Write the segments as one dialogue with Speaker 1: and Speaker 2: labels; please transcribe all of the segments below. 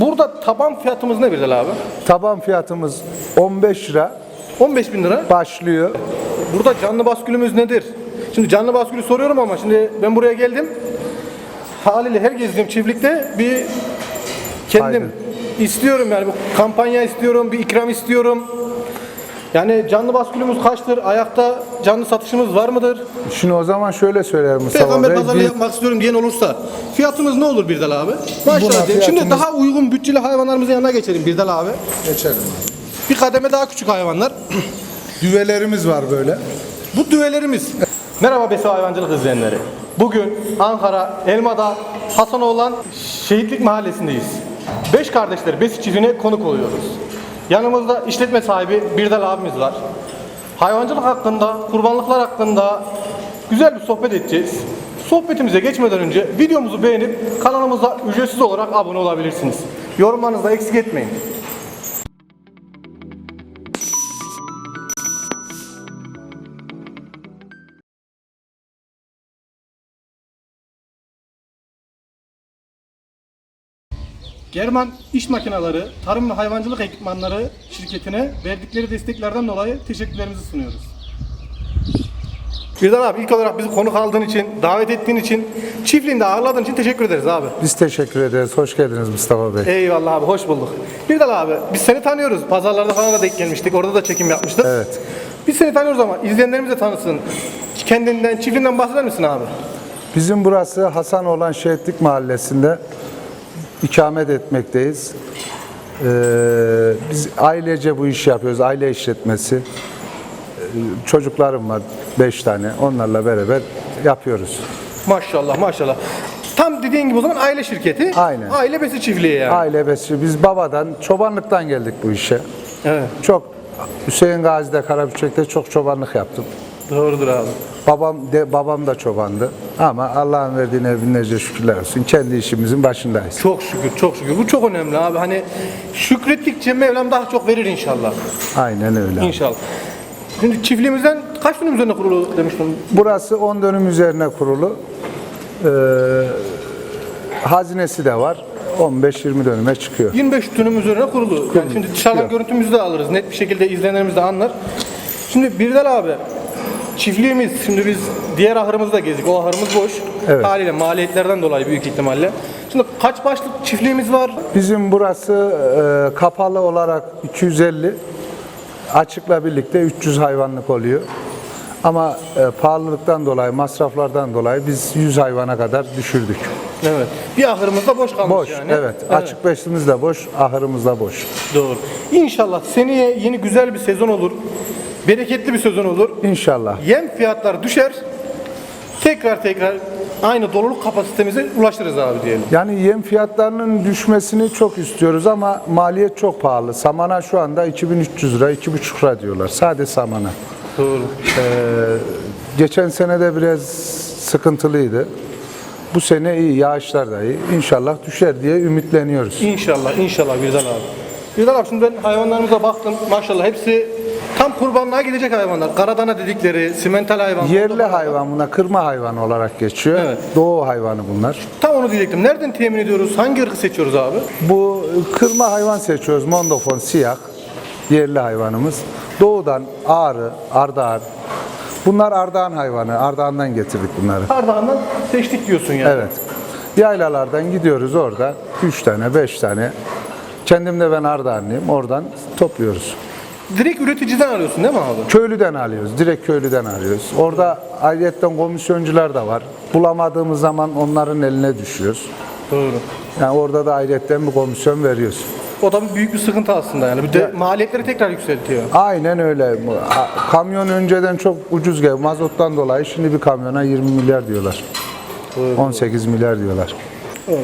Speaker 1: Burada taban fiyatımız ne Birdal abi?
Speaker 2: Taban fiyatımız 15 lira
Speaker 1: 15 bin lira.
Speaker 2: başlıyor.
Speaker 1: Burada canlı baskülümüz nedir? Şimdi canlı baskülü soruyorum ama şimdi ben buraya geldim. Haliyle her gezdiğim çiftlikte bir kendim
Speaker 2: Aynen.
Speaker 1: istiyorum yani bu kampanya istiyorum, bir ikram istiyorum. Yani canlı baskülümüz kaçtır? Ayakta canlı satışımız var mıdır?
Speaker 2: Şimdi o zaman şöyle söylerim Mustafa
Speaker 1: Peygamber
Speaker 2: Bey.
Speaker 1: pazarlığı
Speaker 2: Bir-
Speaker 1: yapmak istiyorum diyen olursa fiyatımız ne olur Birdal abi?
Speaker 2: Buna
Speaker 1: Maşallah diyelim. Şimdi
Speaker 2: fiyatımız-
Speaker 1: daha uygun bütçeli hayvanlarımızın yanına geçelim Birdal abi.
Speaker 2: Geçelim.
Speaker 1: Bir kademe daha küçük hayvanlar.
Speaker 2: Düvelerimiz var böyle.
Speaker 1: Bu düvelerimiz. Merhaba Besi Hayvancılık izleyenleri. Bugün Ankara Elma'da Hasanoğlan Şehitlik Mahallesi'ndeyiz. Beş kardeşler Besi çiftliğine konuk oluyoruz. Yanımızda işletme sahibi Birdal abimiz var. Hayvancılık hakkında, kurbanlıklar hakkında güzel bir sohbet edeceğiz. Sohbetimize geçmeden önce videomuzu beğenip kanalımıza ücretsiz olarak abone olabilirsiniz. Yorumlarınızı eksik etmeyin. German İş Makineleri, Tarım ve Hayvancılık Ekipmanları şirketine verdikleri desteklerden dolayı teşekkürlerimizi sunuyoruz. Birdal abi ilk olarak bizi konuk aldığın için, davet ettiğin için, çiftliğinde ağırladığın için teşekkür ederiz abi.
Speaker 2: Biz teşekkür ederiz. Hoş geldiniz Mustafa Bey.
Speaker 1: Eyvallah abi, hoş bulduk. Birdal abi, biz seni tanıyoruz. Pazarlarda falan da denk gelmiştik. Orada da çekim yapmıştık.
Speaker 2: Evet.
Speaker 1: Biz seni tanıyoruz ama izleyenlerimiz de tanısın. Kendinden, çiftliğinden bahseder misin abi?
Speaker 2: Bizim burası Hasanoğlan Şehitlik Mahallesi'nde ikamet etmekteyiz. Ee, biz ailece bu işi yapıyoruz. Aile işletmesi. Ee, çocuklarım var. Beş tane. Onlarla beraber yapıyoruz.
Speaker 1: Maşallah, maşallah. Tam dediğin gibi o zaman aile şirketi.
Speaker 2: Aynen.
Speaker 1: Aile besi çiftliği yani.
Speaker 2: Aile besi. Biz babadan, çobanlıktan geldik bu işe.
Speaker 1: Evet.
Speaker 2: Çok Hüseyin Gazi'de, Karabükçek'te çok çobanlık yaptım.
Speaker 1: Doğrudur abi.
Speaker 2: Babam de babam da çobandı. Ama Allah'ın verdiğine binlerce şükürler olsun. Kendi işimizin başındayız.
Speaker 1: Çok şükür, çok şükür. Bu çok önemli abi. Hani şükrettikçe Mevlam daha çok verir inşallah.
Speaker 2: Aynen öyle.
Speaker 1: İnşallah. Şimdi çiftliğimizden kaç dönüm üzerine kurulu demiştim.
Speaker 2: Burası 10 dönüm üzerine kurulu. Ee, hazinesi de var. 15-20 dönüme çıkıyor.
Speaker 1: 25 dönüm üzerine kurulu. Yani şimdi dışarıdan görüntümüzü de alırız. Net bir şekilde izleyenlerimiz de anlar. Şimdi Birdal abi, çiftliğimiz, şimdi biz diğer ahırımızı da gezdik. O ahırımız boş.
Speaker 2: Evet.
Speaker 1: Haliyle maliyetlerden dolayı büyük ihtimalle. Şimdi kaç başlık çiftliğimiz var?
Speaker 2: Bizim burası e, kapalı olarak 250, açıkla birlikte 300 hayvanlık oluyor. Ama e, pahalılıktan dolayı, masraflardan dolayı biz 100 hayvana kadar düşürdük.
Speaker 1: Evet. Bir ahırımız da boş kalmış
Speaker 2: Boş,
Speaker 1: yani.
Speaker 2: evet. Açık beşimiz de boş, ahırımız da boş.
Speaker 1: Doğru. İnşallah seneye yeni güzel bir sezon olur. Bereketli bir sezon olur.
Speaker 2: İnşallah.
Speaker 1: Yem fiyatları düşer. Tekrar tekrar aynı doluluk kapasitemize ulaşırız abi diyelim.
Speaker 2: Yani yem fiyatlarının düşmesini çok istiyoruz ama maliyet çok pahalı. Samana şu anda 2300 lira, 2,5 lira diyorlar. Sadece samana.
Speaker 1: Doğru.
Speaker 2: Geçen sene de biraz sıkıntılıydı. Bu sene iyi, yağışlar da iyi. İnşallah düşer diye ümitleniyoruz.
Speaker 1: İnşallah, inşallah Birdal abi. Birdal abi şimdi ben hayvanlarımıza baktım. Maşallah hepsi tam kurbanlığa gidecek hayvanlar. Karadana dedikleri, simental hayvan.
Speaker 2: Yerli hayvan buna kırma hayvanı olarak geçiyor.
Speaker 1: Evet.
Speaker 2: Doğu hayvanı bunlar.
Speaker 1: Tam onu diyecektim. Nereden temin ediyoruz? Hangi ırkı seçiyoruz abi?
Speaker 2: Bu kırma hayvan seçiyoruz. Mondofon siyah. Yerli hayvanımız. Doğudan Ağrı, Ardahan. Bunlar Ardahan hayvanı. Ardahan'dan getirdik bunları.
Speaker 1: Ardahan'dan seçtik diyorsun yani.
Speaker 2: Evet. Yaylalardan gidiyoruz orada 3 tane 5 tane. Kendim de ben Ardahanlıyım. Oradan topluyoruz.
Speaker 1: Direkt üreticiden alıyorsun değil mi abi?
Speaker 2: Köylüden alıyoruz. Direkt köylüden alıyoruz. Orada ayrıyetten komisyoncular da var. Bulamadığımız zaman onların eline düşüyoruz.
Speaker 1: Doğru.
Speaker 2: Yani orada da ayrıyetten bir komisyon veriyoruz.
Speaker 1: O da büyük bir sıkıntı aslında yani. Bir de maliyetleri tekrar yükseltiyor.
Speaker 2: Aynen öyle. Kamyon önceden çok ucuz geldi. Mazottan dolayı şimdi bir kamyona 20 milyar diyorlar. 18 milyar diyorlar.
Speaker 1: Doğru.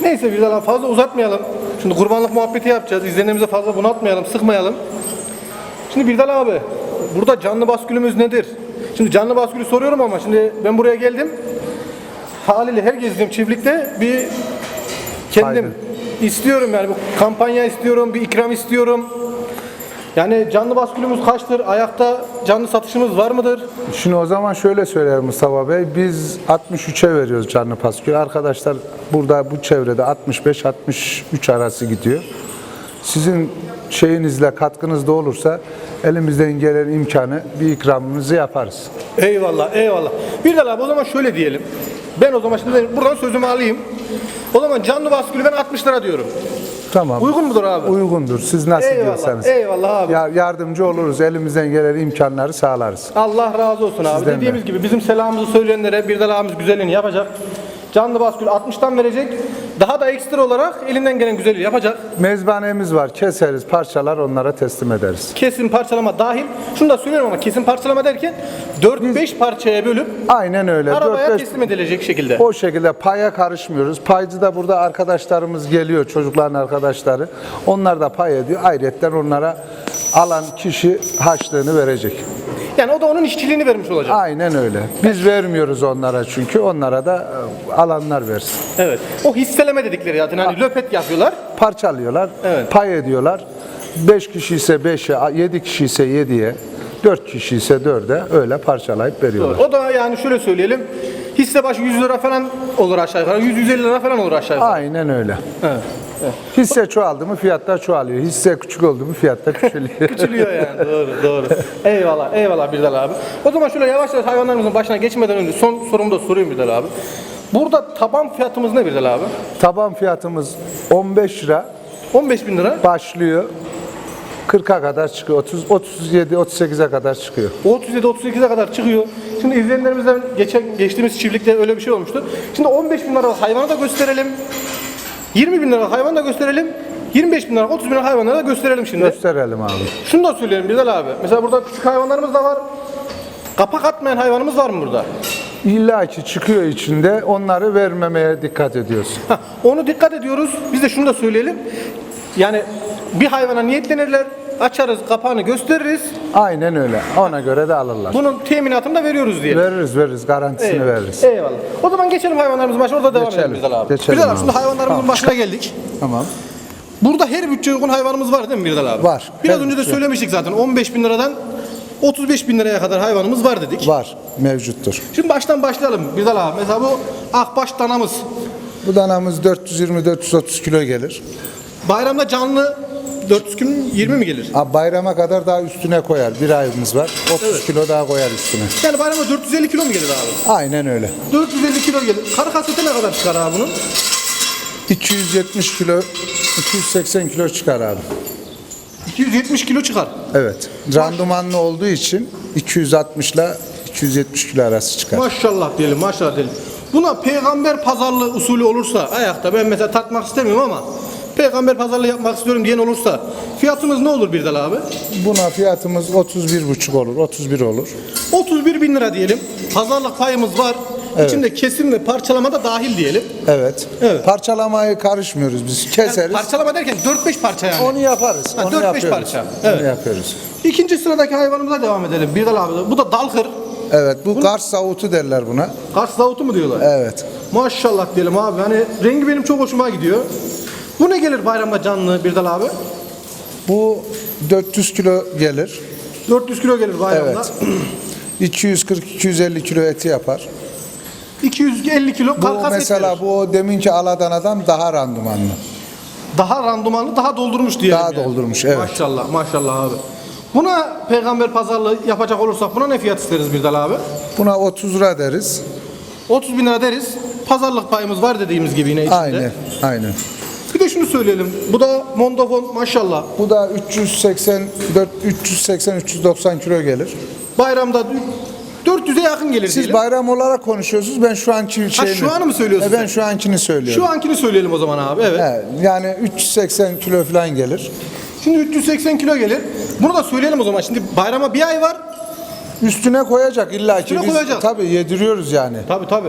Speaker 1: Neyse Birdal abi fazla uzatmayalım. Şimdi kurbanlık muhabbeti yapacağız. İzleyenlerimize fazla bunaltmayalım, sıkmayalım. Şimdi Birdal abi, burada canlı baskülümüz nedir? Şimdi canlı baskülü soruyorum ama şimdi ben buraya geldim. Haliyle her gezdiğim çiftlikte bir kendim
Speaker 2: Aynen.
Speaker 1: istiyorum yani bu kampanya istiyorum, bir ikram istiyorum. Yani canlı baskülümüz kaçtır? Ayakta canlı satışımız var mıdır?
Speaker 2: Şimdi o zaman şöyle söylerim Mustafa Bey. Biz 63'e veriyoruz canlı paskül. Arkadaşlar burada bu çevrede 65-63 arası gidiyor. Sizin şeyinizle katkınız da olursa elimizden gelen imkanı bir ikramımızı yaparız.
Speaker 1: Eyvallah, eyvallah. Bir de abi o zaman şöyle diyelim. Ben o zaman şimdi buradan sözümü alayım. O zaman canlı baskülü ben 60 lira diyorum.
Speaker 2: Tamam.
Speaker 1: Uygun mudur abi?
Speaker 2: Uygundur. Siz nasıl
Speaker 1: Eyvallah,
Speaker 2: diyorsanız.
Speaker 1: eyvallah abi.
Speaker 2: Ya, yardımcı oluruz. Elimizden gelen imkanları sağlarız.
Speaker 1: Allah razı olsun abi.
Speaker 2: Sizden de.
Speaker 1: Dediğimiz gibi bizim selamımızı söyleyenlere bir de güzelliğini yapacak. Canlı baskül 60'tan verecek. Daha da ekstra olarak elinden gelen güzelliği yapacak.
Speaker 2: Mezbanemiz var. Keseriz, parçalar onlara teslim ederiz.
Speaker 1: Kesim parçalama dahil. Şunu da söylüyorum ama kesim parçalama derken 4-5 parçaya bölüp
Speaker 2: Aynen öyle.
Speaker 1: arabaya
Speaker 2: 4-5
Speaker 1: teslim edilecek şekilde.
Speaker 2: O şekilde paya karışmıyoruz. Paycı da burada arkadaşlarımız geliyor, çocukların arkadaşları. Onlar da pay ediyor. Ayrıca onlara alan kişi harçlığını verecek.
Speaker 1: Yani o da onun işçiliğini vermiş olacak.
Speaker 2: Aynen öyle. Biz vermiyoruz onlara çünkü onlara da e, alanlar versin.
Speaker 1: Evet. O hisseleme dedikleri zaten hani löpet yapıyorlar.
Speaker 2: Parçalıyorlar,
Speaker 1: Evet.
Speaker 2: pay ediyorlar. 5 kişi ise 5'e, 7 kişi ise 7'ye, 4 kişi ise 4'e öyle parçalayıp veriyorlar.
Speaker 1: O da yani şöyle söyleyelim. Hisse başı 100 lira falan olur aşağı yukarı. 100-150 lira falan olur aşağı yukarı.
Speaker 2: Aynen öyle.
Speaker 1: Evet.
Speaker 2: Hisse çoğaldı mı fiyatlar çoğalıyor. Hisse küçük oldu mu fiyatlar küçülüyor.
Speaker 1: Küçülüyor yani. doğru doğru. Eyvallah eyvallah Birdal abi. O zaman şöyle yavaş yavaş hayvanlarımızın başına geçmeden önce son sorumu da sorayım Birdal abi. Burada taban fiyatımız ne Birdal abi?
Speaker 2: Taban fiyatımız 15 lira
Speaker 1: 15 bin lira.
Speaker 2: başlıyor. 40'a kadar çıkıyor. 30 37 38'e kadar çıkıyor.
Speaker 1: 37-38'e kadar çıkıyor. Şimdi izleyenlerimizden geçen geçtiğimiz çiftlikte öyle bir şey olmuştu. Şimdi 15 bin lira hayvanı da gösterelim. 20 bin lira hayvanı da gösterelim. 25 bin lira, 30 bin lira hayvanları da gösterelim şimdi.
Speaker 2: Gösterelim abi.
Speaker 1: Şunu da söyleyelim Bilal abi. Mesela burada küçük hayvanlarımız da var. Kapak atmayan hayvanımız var mı burada?
Speaker 2: İlla ki çıkıyor içinde. Onları vermemeye dikkat ediyoruz.
Speaker 1: Hah, onu dikkat ediyoruz. Biz de şunu da söyleyelim. Yani bir hayvana niyetlenirler. Açarız, kapağını gösteririz.
Speaker 2: Aynen öyle. Ona göre de alırlar.
Speaker 1: Bunun teminatını da veriyoruz diyelim.
Speaker 2: Veririz veririz. Garantisini
Speaker 1: Eyvallah.
Speaker 2: veririz.
Speaker 1: Eyvallah. O zaman geçelim hayvanlarımızın başına. Orada devam edelim Bilal abi.
Speaker 2: Geçelim
Speaker 1: Bilal
Speaker 2: abi
Speaker 1: şimdi hayvanlarımızın başına geldik.
Speaker 2: Tamam.
Speaker 1: Burada her bütçeye uygun hayvanımız var değil mi Bilal abi?
Speaker 2: Var.
Speaker 1: Biraz
Speaker 2: Her
Speaker 1: önce de
Speaker 2: bütçe.
Speaker 1: söylemiştik zaten. 15 bin liradan 35 bin liraya kadar hayvanımız var dedik.
Speaker 2: Var. Mevcuttur.
Speaker 1: Şimdi baştan başlayalım Bilal abi. Mesela bu akbaş danamız.
Speaker 2: Bu danamız 420-430 kilo gelir.
Speaker 1: Bayramda canlı 400 kilo 20 mi gelir?
Speaker 2: Ha, Bayrama kadar daha üstüne koyar. Bir ayımız var. 30
Speaker 1: Evet.
Speaker 2: kilo daha koyar üstüne.
Speaker 1: Yani bayramda 450 kilo mu gelir abi?
Speaker 2: Aynen öyle.
Speaker 1: 450 kilo gelir. Karı kaseti ne kadar çıkar abi bunun?
Speaker 2: 270 kilo, 280 kilo çıkar abi.
Speaker 1: 270 kilo çıkar.
Speaker 2: Evet. Randımanlı olduğu için 260 ile 270 kilo arası çıkar.
Speaker 1: Maşallah diyelim maşallah diyelim. Buna peygamber pazarlığı usulü olursa ayakta ben mesela tartmak istemiyorum ama peygamber pazarlığı yapmak istiyorum diyen olursa fiyatımız ne olur Birdal abi?
Speaker 2: Buna fiyatımız 31,5 olur, 31 olur.
Speaker 1: 31 bin lira diyelim. Pazarlık payımız var.
Speaker 2: Evet.
Speaker 1: İçinde kesim ve parçalama da dahil diyelim.
Speaker 2: Evet.
Speaker 1: Evet.
Speaker 2: Parçalamayı karışmıyoruz biz.
Speaker 1: Yani
Speaker 2: Keseriz.
Speaker 1: parçalama derken 4-5 parça yani.
Speaker 2: Onu yaparız.
Speaker 1: Ha,
Speaker 2: onu
Speaker 1: 4-5
Speaker 2: yapıyoruz.
Speaker 1: parça.
Speaker 2: Onu
Speaker 1: Evet.
Speaker 2: yapıyoruz.
Speaker 1: İkinci sıradaki hayvanımıza devam edelim. Birdal abi. Bu da dalkır.
Speaker 2: Evet, bu Kars savutu derler buna.
Speaker 1: Kars davutu mu diyorlar?
Speaker 2: Evet.
Speaker 1: Maşallah diyelim abi. Hani rengi benim çok hoşuma gidiyor. Bu ne gelir bayramda canlı Birdal abi?
Speaker 2: Bu 400 kilo gelir.
Speaker 1: 400 kilo gelir bayramda.
Speaker 2: Evet. 240-250 kilo eti yapar.
Speaker 1: 250 kilo
Speaker 2: Bu
Speaker 1: karkas et
Speaker 2: mesela
Speaker 1: verir.
Speaker 2: bu o deminki Aladana'dan daha randımanlı.
Speaker 1: Daha randımanlı, daha doldurmuş diyelim.
Speaker 2: Daha doldurmuş, evet.
Speaker 1: Maşallah, maşallah abi. Buna peygamber pazarlığı yapacak olursak buna ne fiyat isteriz Birdal abi?
Speaker 2: Buna 30 lira deriz.
Speaker 1: 30 bin lira deriz. Pazarlık payımız var dediğimiz gibi yine içinde.
Speaker 2: Aynen, aynen.
Speaker 1: Bir de şunu söyleyelim. Bu da Mondafon maşallah.
Speaker 2: Bu da 384 380 390 kilo gelir.
Speaker 1: Bayramda 400'e yakın gelir
Speaker 2: Siz
Speaker 1: diyelim.
Speaker 2: bayram olarak konuşuyorsunuz. Ben şu anki şeyini.
Speaker 1: şu anı mı söylüyorsun
Speaker 2: E, Ben
Speaker 1: sen?
Speaker 2: şu ankini söylüyorum.
Speaker 1: Şu ankini söyleyelim o zaman abi. Evet.
Speaker 2: He, yani 380 kilo falan gelir.
Speaker 1: Şimdi 380 kilo gelir. Bunu da söyleyelim o zaman. Şimdi bayrama bir ay var.
Speaker 2: Üstüne koyacak illa ki.
Speaker 1: Üstüne
Speaker 2: Biz
Speaker 1: koyacak.
Speaker 2: Tabii yediriyoruz yani.
Speaker 1: Tabi tabi.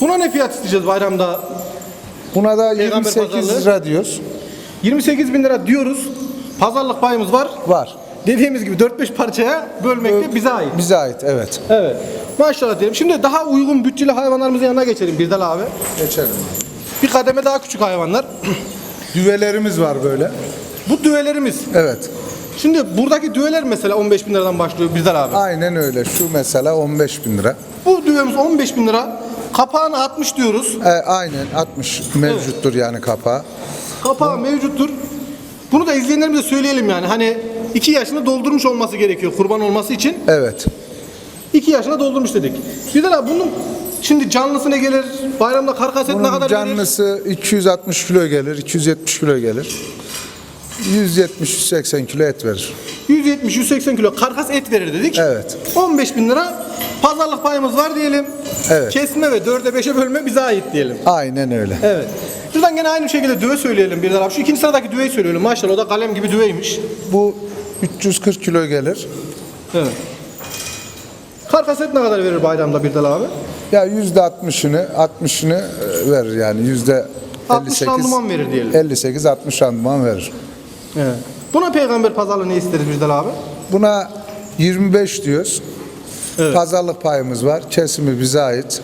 Speaker 1: Buna ne fiyat isteyeceğiz bayramda?
Speaker 2: Buna da
Speaker 1: Peygamber
Speaker 2: 28
Speaker 1: pazarlığı.
Speaker 2: lira diyoruz.
Speaker 1: 28 bin lira diyoruz. Pazarlık payımız var.
Speaker 2: Var.
Speaker 1: Dediğimiz gibi 4-5 parçaya bölmek de bize ait.
Speaker 2: Bize ait evet.
Speaker 1: Evet. Maşallah diyelim. Şimdi daha uygun bütçeli hayvanlarımızın yanına geçelim Birdal abi.
Speaker 2: Geçelim.
Speaker 1: Bir kademe daha küçük hayvanlar.
Speaker 2: Düvelerimiz var böyle.
Speaker 1: Bu düvelerimiz.
Speaker 2: Evet.
Speaker 1: Şimdi buradaki düveler mesela 15 bin liradan başlıyor Birdal abi.
Speaker 2: Aynen öyle. Şu mesela 15 bin lira.
Speaker 1: Bu düvemiz 15 bin lira. Kapağını 60 diyoruz.
Speaker 2: E, aynen 60 mevcuttur yani kapağı.
Speaker 1: Kapağı mevcuttur. Bunu da izleyenlerimize söyleyelim yani. Hani 2 yaşını doldurmuş olması gerekiyor kurban olması için.
Speaker 2: Evet.
Speaker 1: 2 yaşına doldurmuş dedik. Birdal abi bunun şimdi canlısı ne gelir? Bayramda karkas et ne
Speaker 2: Bunun
Speaker 1: kadar verir?
Speaker 2: canlısı 260 kilo gelir, 270 kilo gelir. 170-180 kilo et verir.
Speaker 1: 170-180 kilo karkas et verir dedik.
Speaker 2: Evet.
Speaker 1: 15 bin lira pazarlık payımız var diyelim.
Speaker 2: Evet.
Speaker 1: Kesme ve 4'e 5'e bölme bize ait diyelim.
Speaker 2: Aynen öyle.
Speaker 1: Evet. Şuradan gene aynı şekilde düve söyleyelim bir abi. Şu ikinci sıradaki düveyi söyleyelim. Maşallah o da kalem gibi düveymiş.
Speaker 2: Bu 340 kilo gelir.
Speaker 1: Evet. Karkas et ne kadar verir bayramda bir abi?
Speaker 2: Ya yüzde 60'ını 60'ını e, verir yani yüzde
Speaker 1: 60
Speaker 2: 58
Speaker 1: randıman verir diyelim.
Speaker 2: 58 60 randıman verir.
Speaker 1: Evet. Buna peygamber pazarlığı ne isteriz Birdal abi?
Speaker 2: Buna 25 diyoruz.
Speaker 1: Evet.
Speaker 2: Pazarlık payımız var. Kesimi bize ait.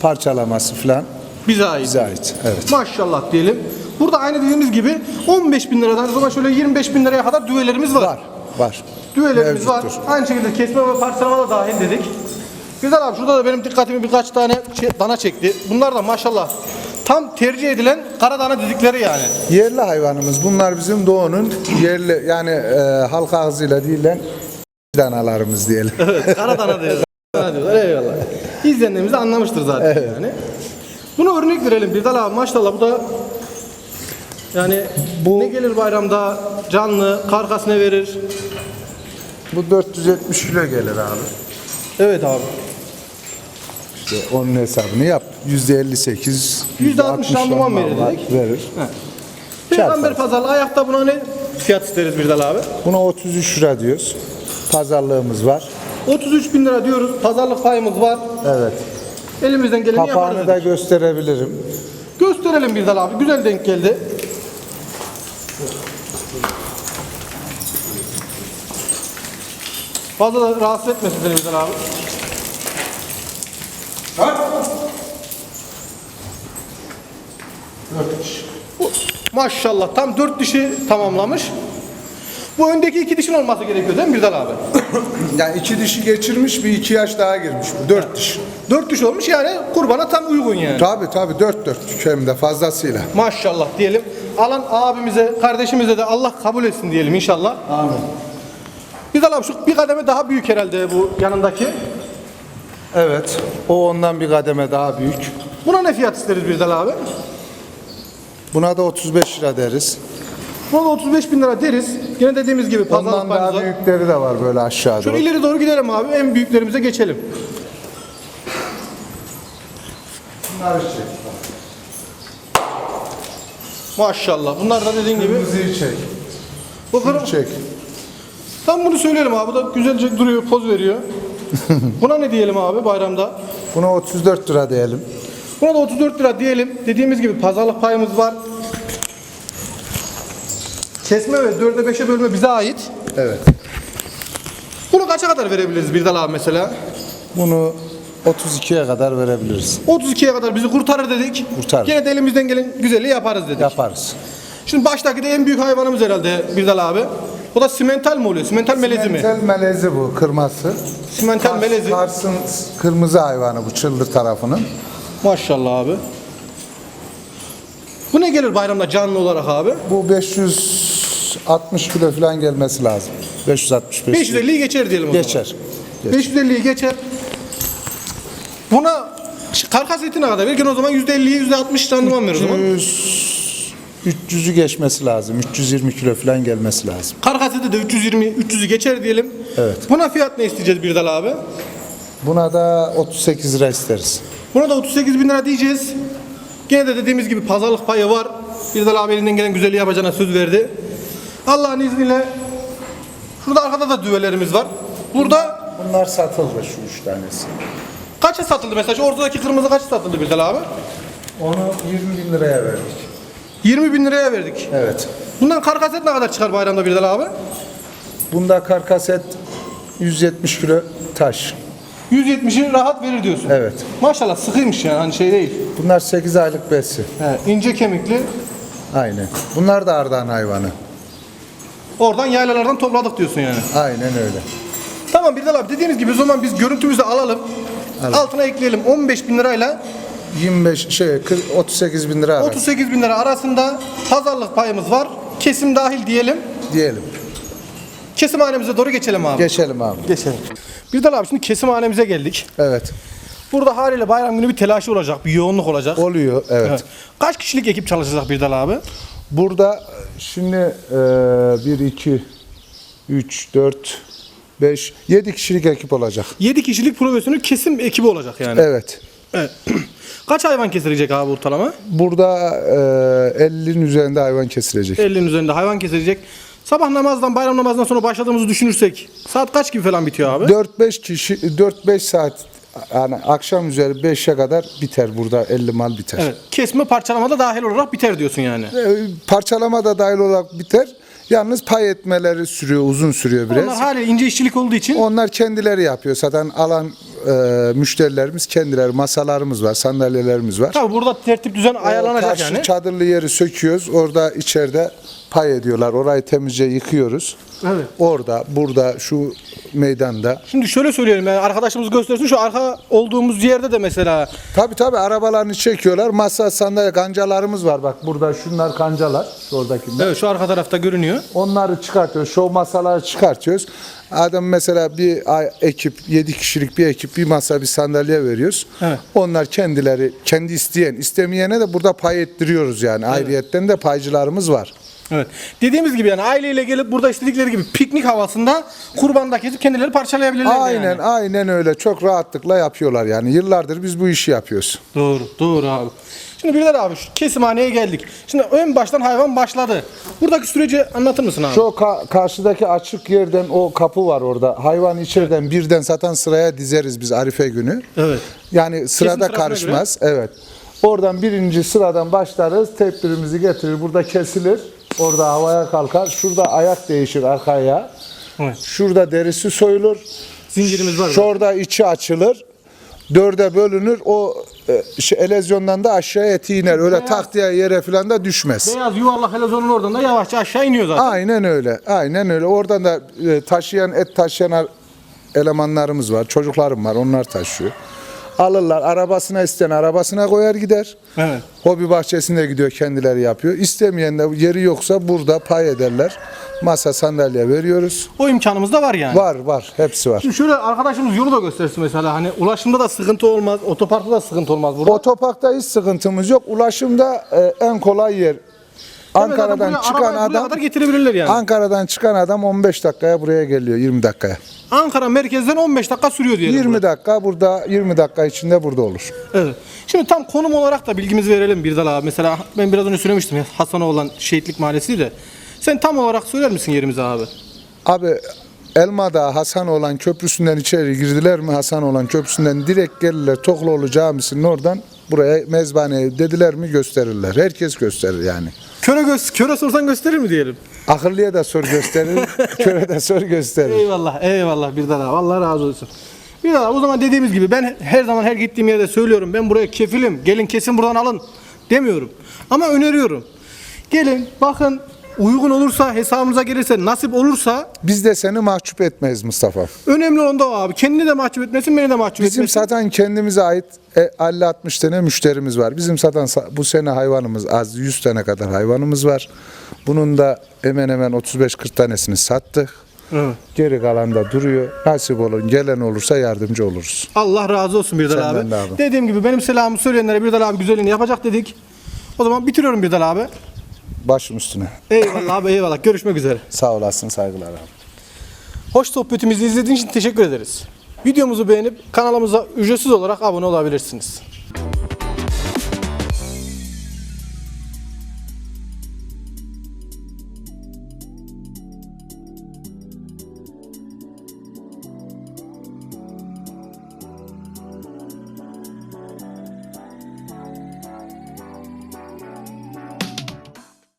Speaker 2: Parçalaması falan
Speaker 1: Bize ait.
Speaker 2: bize ait. Evet.
Speaker 1: Maşallah diyelim. Burada aynı dediğimiz gibi 15 bin liradan o zaman şöyle 25 bin liraya kadar düvelerimiz var.
Speaker 2: Var. Var.
Speaker 1: Düvelerimiz var.
Speaker 2: Mevcuttur.
Speaker 1: Aynı şekilde kesme ve parçalama da dahil dedik. Güzel abi şurada da benim dikkatimi birkaç tane dana çekti. Bunlar da maşallah tam tercih edilen kara dana dedikleri yani.
Speaker 2: Yerli hayvanımız. Bunlar bizim doğunun yerli yani e, halk ağzıyla değilen danalarımız diyelim.
Speaker 1: Evet, kara dana diyoruz. Dana diyorlar, eyvallah. İzleyenlerimiz de anlamıştır zaten yani. Bunu örnek verelim Birdal abi maşallah bu da yani
Speaker 2: Bu-
Speaker 1: ne gelir bayramda canlı karkas ne verir?
Speaker 2: Bu 470 kilo gelir abi.
Speaker 1: Evet abi.
Speaker 2: İşte onun hesabını yap. Yüzde 58,
Speaker 1: Yüzde altmış randıman verir dedik.
Speaker 2: Verir.
Speaker 1: Peygamber pazarlığı ayakta buna ne fiyat isteriz Birdal abi?
Speaker 2: Buna 33 lira diyoruz. Pazarlığımız var.
Speaker 1: 33 bin lira diyoruz. Pazarlık payımız var.
Speaker 2: Evet.
Speaker 1: Elimizden geleni yaparız.
Speaker 2: Kapağını da
Speaker 1: dedik.
Speaker 2: gösterebilirim.
Speaker 1: Gösterelim Birdal abi. Güzel denk geldi. Fazla da rahatsız etmesin seni Birdal abi. Bu, maşallah tam dört dişi tamamlamış. Bu öndeki iki dişin olması gerekiyor değil mi Birdal abi?
Speaker 2: Yani iki dişi geçirmiş bir iki yaş daha girmiş bu. Dört diş.
Speaker 1: Dört diş olmuş yani kurbana tam uygun yani.
Speaker 2: Tabi tabi dört dört hem de fazlasıyla.
Speaker 1: Maşallah diyelim. Alan abimize, kardeşimize de Allah kabul etsin diyelim inşallah.
Speaker 2: Amin.
Speaker 1: Güzel abi şu bir kademe daha büyük herhalde bu yanındaki.
Speaker 2: Evet. O ondan bir kademe daha büyük.
Speaker 1: Buna ne fiyat isteriz Birdal abi?
Speaker 2: Buna da 35 lira deriz.
Speaker 1: Buna da 35 bin lira deriz. Yine dediğimiz gibi
Speaker 2: Ondan
Speaker 1: pazarlık
Speaker 2: daha
Speaker 1: payımıza.
Speaker 2: büyükleri de var böyle aşağıda.
Speaker 1: Şöyle ileri doğru gidelim abi. En büyüklerimize geçelim.
Speaker 2: Bunları çek.
Speaker 1: Maşallah. Bunlar da dediğin gibi.
Speaker 2: Kırmızıyı çek.
Speaker 1: Bu kır-
Speaker 2: Çek.
Speaker 1: Tam bunu söyleyelim abi. Bu da güzelce duruyor, poz veriyor. Buna ne diyelim abi bayramda?
Speaker 2: Buna 34 lira diyelim.
Speaker 1: Buna da 34 lira diyelim. Dediğimiz gibi pazarlık payımız var. Kesme ve 4'e 5'e bölme bize ait.
Speaker 2: Evet.
Speaker 1: Bunu kaça kadar verebiliriz Birdal abi mesela?
Speaker 2: Bunu 32'ye kadar verebiliriz.
Speaker 1: 32'ye kadar bizi kurtarır dedik.
Speaker 2: Kurtarır.
Speaker 1: Yine de elimizden gelen güzelliği yaparız dedik.
Speaker 2: Yaparız.
Speaker 1: Şimdi baştaki de en büyük hayvanımız herhalde Birdal abi. O da simental mi oluyor? Simental melezi mi?
Speaker 2: Mental melezi bu kırması.
Speaker 1: Simental melezi.
Speaker 2: Kars'ın kırmızı hayvanı bu çıldır tarafının.
Speaker 1: Maşallah abi. Bu ne gelir bayramda canlı olarak abi?
Speaker 2: Bu 560 kilo falan gelmesi lazım. 565 kilo.
Speaker 1: 550'yi geçer diyelim o zaman.
Speaker 2: Geçer.
Speaker 1: 550'yi geçer. Buna karkas eti ne kadar verirken o zaman %50'yi %60 randıman verir o zaman.
Speaker 2: 300 300'ü geçmesi lazım. 320 kilo falan gelmesi lazım.
Speaker 1: Karkas eti de 320 300'ü geçer diyelim.
Speaker 2: Evet.
Speaker 1: Buna fiyat ne isteyeceğiz Birdal abi?
Speaker 2: Buna da 38 lira isteriz.
Speaker 1: Buna da 38 bin lira diyeceğiz. Gene de dediğimiz gibi pazarlık payı var. Birdal abi elinden gelen güzelliği yapacağına söz verdi. Allah'ın izniyle şurada arkada da düvelerimiz var. Burada
Speaker 2: Bunlar satıldı şu üç tanesi.
Speaker 1: kaça satıldı mesela? Şu ortadaki kırmızı kaça satıldı Birdal abi?
Speaker 2: Onu 20 bin liraya verdik.
Speaker 1: 20 bin liraya verdik.
Speaker 2: Evet.
Speaker 1: Bundan karkas et ne kadar çıkar bayramda Birdal abi?
Speaker 2: Bunda karkas et 170 kilo taş.
Speaker 1: 170'i rahat verir diyorsun.
Speaker 2: Evet.
Speaker 1: Maşallah sıkıymış yani hani şey değil.
Speaker 2: Bunlar 8 aylık besi.
Speaker 1: He, ince kemikli.
Speaker 2: Aynen. Bunlar da Ardahan hayvanı.
Speaker 1: Oradan yaylalardan topladık diyorsun yani.
Speaker 2: Aynen öyle.
Speaker 1: Tamam Birdal abi dediğimiz gibi o zaman biz görüntümüzü alalım. Altına ekleyelim 15 bin lirayla
Speaker 2: 25 şey 40, 38 bin lira arası
Speaker 1: 38 bin lira arasında pazarlık payımız var. Kesim dahil diyelim.
Speaker 2: diyelim.
Speaker 1: Kesimhanemize doğru geçelim abi.
Speaker 2: Geçelim abi.
Speaker 1: Geçelim. Birdal abi şimdi kesimhanemize geldik.
Speaker 2: Evet.
Speaker 1: Burada haliyle bayram günü bir telaşı olacak, bir yoğunluk olacak.
Speaker 2: Oluyor evet.
Speaker 1: Evet. Kaç kişilik ekip çalışacak Birdal abi?
Speaker 2: Burada şimdi e, 1 2 3 4 5 7 kişilik ekip olacak.
Speaker 1: 7 kişilik profesyonel kesim ekibi olacak yani.
Speaker 2: Evet.
Speaker 1: Evet. Kaç hayvan kesilecek abi ortalama?
Speaker 2: Burada e, 50'nin üzerinde hayvan kesilecek.
Speaker 1: 50'nin üzerinde hayvan kesilecek. Sabah namazdan, bayram namazından sonra başladığımızı düşünürsek saat kaç gibi falan bitiyor abi?
Speaker 2: 4-5 kişi 4-5 saat yani akşam üzeri 5'e kadar biter burada 50 mal biter.
Speaker 1: Evet. Kesme parçalama da dahil olarak biter diyorsun yani.
Speaker 2: E, Parçalama da dahil olarak biter. Yalnız pay etmeleri sürüyor, uzun sürüyor biraz.
Speaker 1: Onlar haliyle ince işçilik olduğu için
Speaker 2: Onlar kendileri yapıyor. Zaten alan e, müşterilerimiz kendileri, masalarımız var, sandalyelerimiz var.
Speaker 1: tabii burada tertip düzen ayarlanacak
Speaker 2: Karşı
Speaker 1: yani.
Speaker 2: çadırlı yeri söküyoruz. Orada içeride pay ediyorlar. Orayı temizce yıkıyoruz.
Speaker 1: Evet.
Speaker 2: Orada, burada, şu meydanda.
Speaker 1: Şimdi şöyle söyleyelim yani arkadaşımız göstersin şu arka olduğumuz yerde de mesela
Speaker 2: Tabi tabi arabalarını çekiyorlar. Masa, sandalye, kancalarımız var. Bak burada şunlar kancalar. Oradakiler.
Speaker 1: evet şu arka tarafta görünüyor.
Speaker 2: Onları çıkartıyoruz. Şov masaları çıkartıyoruz. Adam mesela bir ay- ekip, 7 kişilik bir ekip bir masa bir sandalye veriyoruz.
Speaker 1: Evet.
Speaker 2: Onlar kendileri, kendi isteyen, istemeyene de burada pay ettiriyoruz yani. Ayrıyetten de paycılarımız var.
Speaker 1: Evet. Dediğimiz gibi yani aileyle gelip burada istedikleri gibi piknik havasında kurbanda kesip kendileri parçalayabilirler
Speaker 2: Aynen,
Speaker 1: yani.
Speaker 2: aynen öyle. Çok rahatlıkla yapıyorlar yani. Yıllardır biz bu işi yapıyoruz.
Speaker 1: Doğru, doğru abi. Şimdi Birler abi şu kesimhaneye geldik. Şimdi ön baştan hayvan başladı. Buradaki süreci anlatır mısın abi?
Speaker 2: Şu ka- karşıdaki açık yerden o kapı var orada. Hayvan içeriden birden satan sıraya dizeriz biz Arife günü.
Speaker 1: Evet.
Speaker 2: Yani sırada
Speaker 1: sırasına
Speaker 2: karışmaz. Evet. Oradan birinci sıradan başlarız. Tedbirimizi getirir. Burada kesilir. Orada havaya kalkar. Şurada ayak değişir arkaya.
Speaker 1: Evet.
Speaker 2: Şurada derisi soyulur.
Speaker 1: Zincirimiz var.
Speaker 2: Şurada içi açılır. Dörde bölünür. O e, şey, elezyondan da aşağıya eti iner. Öyle
Speaker 1: Beyaz-
Speaker 2: tak diye yere falan da düşmez.
Speaker 1: Beyaz yuvarlak helezonun oradan da yavaşça aşağı iniyor zaten.
Speaker 2: Aynen öyle. Aynen öyle. Oradan da e, taşıyan et taşıyan ar- elemanlarımız var. Çocuklarım var. Onlar taşıyor. Alırlar. Arabasına isteyen arabasına koyar gider.
Speaker 1: Evet.
Speaker 2: Hobi bahçesinde gidiyor kendileri yapıyor. İstemeyen de yeri yoksa burada pay ederler. Masa sandalye veriyoruz.
Speaker 1: O imkanımız da var yani.
Speaker 2: Var var. Hepsi var.
Speaker 1: Şimdi şöyle arkadaşımız yolu da göstersin mesela hani ulaşımda da sıkıntı olmaz, otoparkta da sıkıntı olmaz burada.
Speaker 2: Otoparkta hiç sıkıntımız yok. Ulaşımda e, en kolay yer. Ankara'dan
Speaker 1: buraya
Speaker 2: çıkan
Speaker 1: arabayı buraya
Speaker 2: adam
Speaker 1: kadar getirebilirler yani.
Speaker 2: Ankara'dan çıkan adam 15 dakikaya buraya geliyor 20 dakikaya.
Speaker 1: Ankara merkezden 15 dakika sürüyor diyelim.
Speaker 2: 20
Speaker 1: buraya.
Speaker 2: dakika burada 20 dakika içinde burada olur.
Speaker 1: Evet. Şimdi tam konum olarak da bilgimizi verelim Birdal abi. Mesela ben biraz önce söylemiştim ya Hasanoğlan Şehitlik Mahallesi de. Sen tam olarak söyler misin yerimizi abi?
Speaker 2: Abi Elmada Hasan olan köprüsünden içeri girdiler mi Hasan olan köprüsünden direkt gelirler Tokluoğlu Camisi'nin oradan buraya mezbaneye dediler mi gösterirler. Herkes gösterir yani.
Speaker 1: Köre, göz, köre sorsan gösterir mi diyelim?
Speaker 2: Akıllıya da sor gösterir, köre de sor gösterir.
Speaker 1: Eyvallah, eyvallah Birdal abi. Allah razı olsun. Birdal abi o zaman dediğimiz gibi ben her zaman her gittiğim yerde söylüyorum. Ben buraya kefilim. Gelin kesin buradan alın demiyorum. Ama öneriyorum. Gelin bakın uygun olursa hesabımıza gelirse nasip olursa
Speaker 2: Biz de seni mahcup etmeyiz Mustafa.
Speaker 1: önemli olan da o abi. Kendini de mahcup etmesin beni de mahcup
Speaker 2: Bizim
Speaker 1: etmesin.
Speaker 2: zaten kendimize ait e, 50-60 tane müşterimiz var. Bizim zaten sa- bu sene hayvanımız az 100 tane kadar hayvanımız var. Bunun da hemen hemen 35-40 tanesini sattık.
Speaker 1: Evet.
Speaker 2: Geri kalan da duruyor. Nasip olun gelen olursa yardımcı oluruz.
Speaker 1: Allah razı olsun Birdal
Speaker 2: Senden
Speaker 1: abi.
Speaker 2: de abi.
Speaker 1: Dediğim gibi benim selamımı söyleyenlere Birdal abi güzelliğini yapacak dedik. O zaman bitiriyorum Birdal abi.
Speaker 2: Başım üstüne.
Speaker 1: Eyvallah abi eyvallah. Görüşmek üzere.
Speaker 2: Sağ olasın saygılar abi.
Speaker 1: Hoş sohbetimizi izlediğiniz için teşekkür ederiz. Videomuzu beğenip kanalımıza ücretsiz olarak abone olabilirsiniz.